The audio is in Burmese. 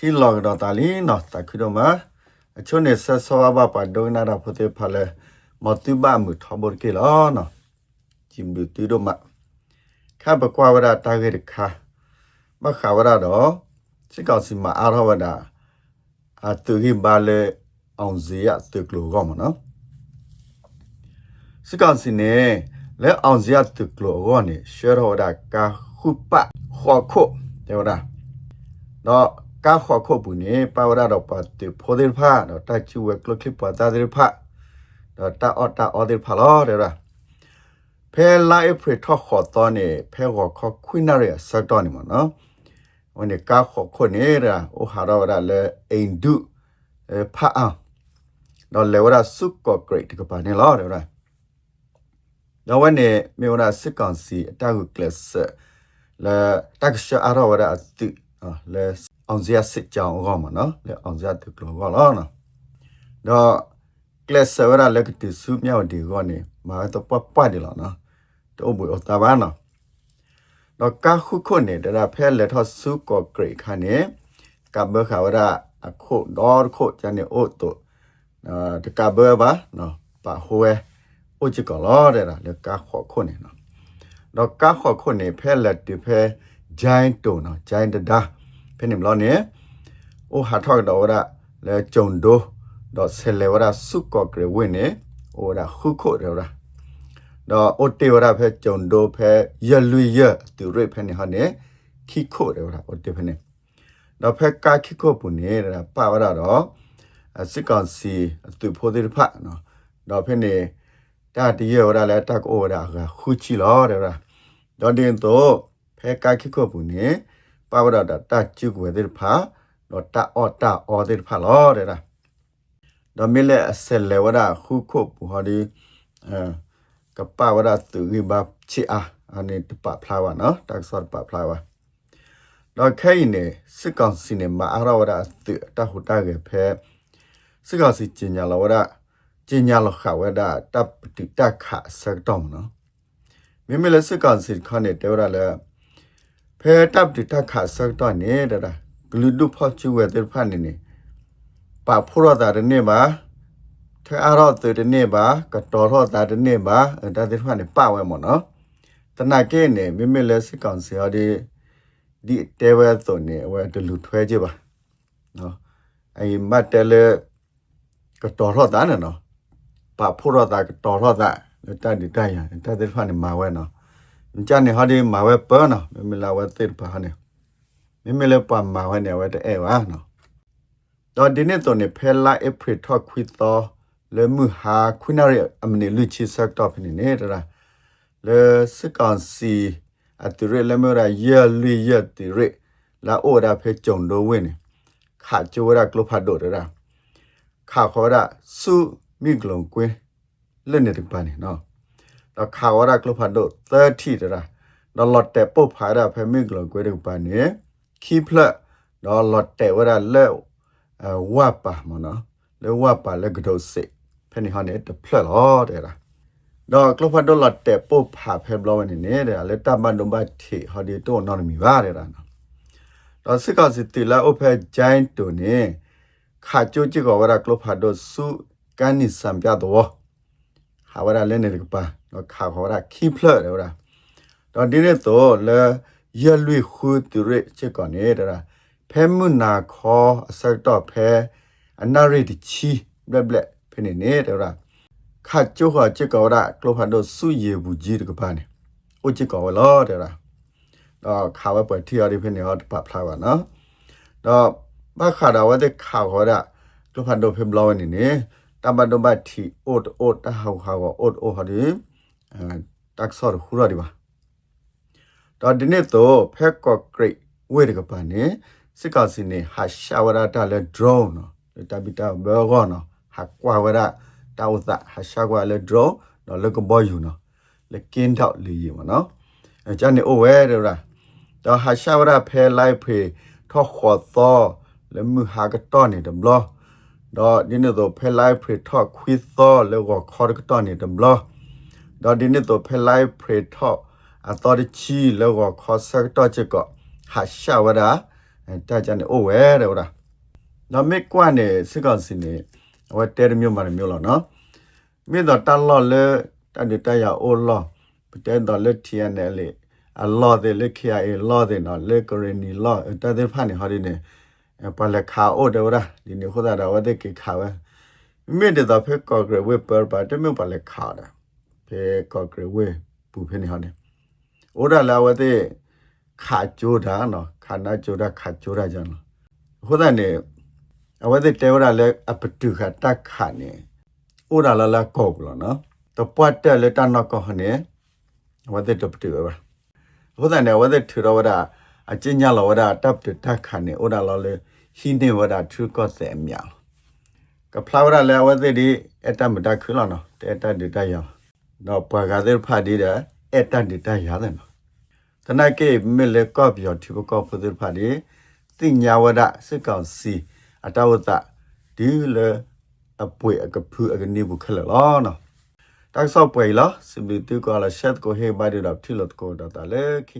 ခီလောကတော်တာလီနော်တခိတော့မအချို့နေဆက်ဆောဘပါဒုံနာရဖို့တဲ့ဖလဲမတူဘမှုထဘကေလောနော်ဂျင်ဘူတီတော့မခဘကွာဝရတာဂေခါမခါဝရတော့စစ်ကောင်စီမှာအာရဝဒအတူကြီးပါလေအောင်စီရတူကလိုကောမနော်စစ်ကောင်စီနဲ့လဲအောင်စီရတူကလိုကောနေရှယ်ဟော်ဒါကာခုပခေါ်ခုတေဝဒါတော့ ကာခေါ်ခုဘူးနေပါဝရတော့ပါတူဖိုဒီဖာတော့တချူဝဲကလကလစ်ပါတာဒီဖာတော့တာအော်တာအော်ဒီဖာလောတဲ့ရာဖဲလာအဖရထော့ခေါ်တော့နေဖဲခေါ်ခေါ်ခွိနာရဆတ်တော့နေမနော်ဝန်ဒီကာခေါ်ခုနေတာအိုဟာရဝရလဲအိန်ဒုဖာအောင်တော့လေဝရစုကောဂရိတ်ကပါနေလောတဲ့ရာတော့ဝန်နေမေဝရစစ်ကောင်စီအတာကုကလစ်လဲတက်ရှအရဝရအတိလဲ အောင်စရာစစ်ကြောင်အောမှာနော်လဲအောင်စရာတကလောကောလောနော်တော့ကလစ်ဆဝရလက်ကတူစုမြောက်ဒီကောနေမာတော့ပပတယ်လောနော်တော့ဘူအတာဘာနော်တော့ကာခုခုနေတာဖဲလက်ထစုကောဂရိတ်ခါနေကဘခဝရအခုဒေါ်ခုချနေအိုတိုအာတကဘဘာနော်ပါဟိုဝဲအိုချကလောတဲ့လားလေကာခေါခုနေနော်တော့ကာခေါခုနေဖဲလက်တီဖဲဂျိုင်းတုံနော်ဂျိုင်းတဒါ ဖဲနေမလို့နေအိုဟာထောက်တော့ရလေဂျုံဒိုတော့ဆယ်လေဝရစုကောဂရဝင်းနေအိုရာခုခုရရာတော့အိုတေဝရဖဲဂျုံဒိုဖဲရလွီရသူရိဖဲနေဟာနေခိခုရရာအိုတေဖဲနေတော့ဖဲကာခိခုပုနေရပါဝရတော့စစ်ကောင်စီသူဖိုဒီဖတ်နော်တော့ဖဲနေတာတရဝရလဲတက်အိုရာခုချီလောရရာတော့တင်တော့ဖဲကာခိခုပုနေ ပါဝရတာတချုကွေဒီဖာတော့တအော်တအော်ဒီဖာလောတဲ့လားတော့မြလက်အစလေဝရခုခုပူဟာဒီအဲကပဝရသူဂိဘချီအာအနေတပဖလာဝနော်တက်ဆော့ပဖလာဝတော့ခဲနေစစ်ကောင်စီနေမှာအရဝရသူတဟုတကေဖဲစစ်ကောင်စီကျင်ညာလဝရကျင်ညာလခဝဒတပ်တိတခစက်တော့နော်မြမလက်စစ်ကောင်စီခနဲ့တေဝရလဲ ဖဲတပ်တိတခစက်တော့နေတာဂလူဒုဖောချူဝဲတဲ့ဖာနေနေပါဖိုရတာရနေပါထဲအရောတဲ့ရနေပါကတော်ရောတာရနေပါဒါတဲ့ဖာနေပဝဲမနော်တနာကဲနေမြမလက်စစ်ကောင်စီဟောဒီဒီတဲဝဲဆိုနေဝဲတလူထွဲကြပါနော်အဲမတ်တဲလေကတော်ရောတာနော်ပါဖိုရတာကတော်ရောတာတန်ဒီတိုင်ရတတဲ့ဖာနေမှာဝဲနော် ကြနေဟာဒီမှာဝဲပေါ်နော်မြမလာဝဲတဲ့ပါဟာနေမိမလည်းပါမှာဝဲနေဝဲတဲ့ဝါနော်တော့ဒီနေ့တော့နေဖဲလာအပရစ်ထော့ခွီတော့လေမှုဟာခွနာရအမနီလူချီဆက်တော့နေနေတာလေစကန်စီအတူရလေမရရလီရတီရလာအိုဒါဖဲကြုံတော့ဝင်းနေခါချိုရကလဖတ်တော့ရခါခေါ်ရစုမိဂလုံကွင်းလက်နေတပါနေနော် ตาขาวรักลพันโดเตอร์ที่ระดอลลอดแต่ปุ๊บหายระเพมิกลกวยดูปานนี้คีเพลดอลลอดแต่วระเล่ว่าปะมันเนาะเล่ว่าปะเล่กระโดดสิเพนิฮอนเนตเพลหอเดระดอกลพันโดลอดแต่ปุ๊บหาเพมลวันนี้เดระเล่ตามบ้านดมบ้านที่ฮอดีตัวนอนมีว่าเดระเนาะดอสิกาสิติละอุเพจายตัวนี้ขาจูจิกอวระกลพันโดสู้การนิสัมยาตัว ဟာဝရလဲနေကပါတော့ခါခေါ်ရခိဖလတယ်ဟုတ်လားတော့ဒီနေ့တော့လဲရလွေခုတူရချစ်ကောနေတာဖဲမှုနာခေါ်အစတော့ဖဲအနာရတချီဘလက်ဘလက်ဖနေနေတော့လားခါကျိုးဟာချစ်ကောရကလောဖတ်တော့စုရေဘူးကြီးတကပါနေအိုချစ်ကောလောတဲ့လားတော့ခါဝပွဲထီရဒီဖနေဟောပပလာပါနော်တော့ဘာခါတော့ဝတဲ့ခါခေါ်ရကလောဖတ်တော့ဖဲဘလောနေနေ တမန်တို့ဘတီအိုတ်အိုတ်တဟောက်ဟာအိုတ်အိုဟာဒီအဲတက်ဆော့ဟူရဒီပါတော့ဒီနေ့တော့ဖက်ကော့ဂရိတ်ဝေရကပန်နေစစ်ကောင်စီနေဟာရှာဝရတာလဲ drone နော်တပိတာဘောကောနော်ဟာကွာဝရတာဝသဟာရှာကွာလဲ drone နော်လကဘောယူနော်လကင်းတော့လီယူမနော်အကြနေအိုဝဲတဲ့လားတော့ဟာရှာဝရဖဲလိုက်ဖေထော့ခေါ်သောလဲမှုဟာကတော့နေတယ်ဘလော တော့ဒီနေ့တော့ဖဲလိုက်ဖေထော့ခွီသောလဲကောခေါ်ကတော့နေတယ်ဘလောတော့ဒီနေ့တော့ဖဲလိုက်ဖေထော့အတော်ချီလောကခေါ်ဆက်တော့ချက်ကဟာရှာဝဒအဲတာကြနေအိုဝဲတဲ့ဟုတ်လားနော်မေကွနဲ့စစ်ကောင်စီနေဝဲတဲရမျိုးမာမျိုးလောနော်မြေတော့တလော်လေတန်တရအိုလောပတဲတော့လက်ထီယနဲ့လေအလော်တဲ့လက်ခရအေလော်တဲ့နော်လေကရနီလော်တတဲ့ဖာနေဟောဒီနေ ပလက်ခါအိုတဲ့ဟုတ်လားဒီနေခေါ်တာဝတဲ့ကေခါဝဲမြေတော့ဖက်ကောဂရဝဲပါပါတမျိုးပလက်ခါတာဖက်ကောဂရဝဲပူဖနေဟောနေအိုဒါလာဝတဲ့ခါကြိုးတာနော်ခါနာကြိုးတာခါကြိုးတာကြောင့်ဟိုတဲ့နေအဝတဲ့တဲဝရလဲအပတူခတက်ခါနေအိုဒါလာလာကောကလောနော်တပတ်တက်လဲတနော့ကောဟနေဝတဲ့တပတူပဲဟိုတဲ့နေဝတဲ့ထူရဝဒ အကျဉ်းညလောဝဒတပ်တတက်ခါနေအိုဒါလာလဲဟင်းနေဝဒထူကောတဲ့မြောင်ကဖလာဝရလဲဝတဲ့ဒီအတမတခွလောနော်တဲတဒီတယောတော့ပွာကားတဲ့ဖာဒီတဲ့အတဒီတရတယ်နော်တနကေမီလေကော့ပြောတိဘကော့ဖဒဖာဒီတင်ညာဝဒစကောင်စီအတဝတဒီလေအပွေအကဖူအကနေဘူးခလလောနော်တိုက်ဆောက်ပွေလားစဘီတူကောလာရှက်ကိုဟေဘာဒီတော့တိလတ်ကိုဒတာလေခီ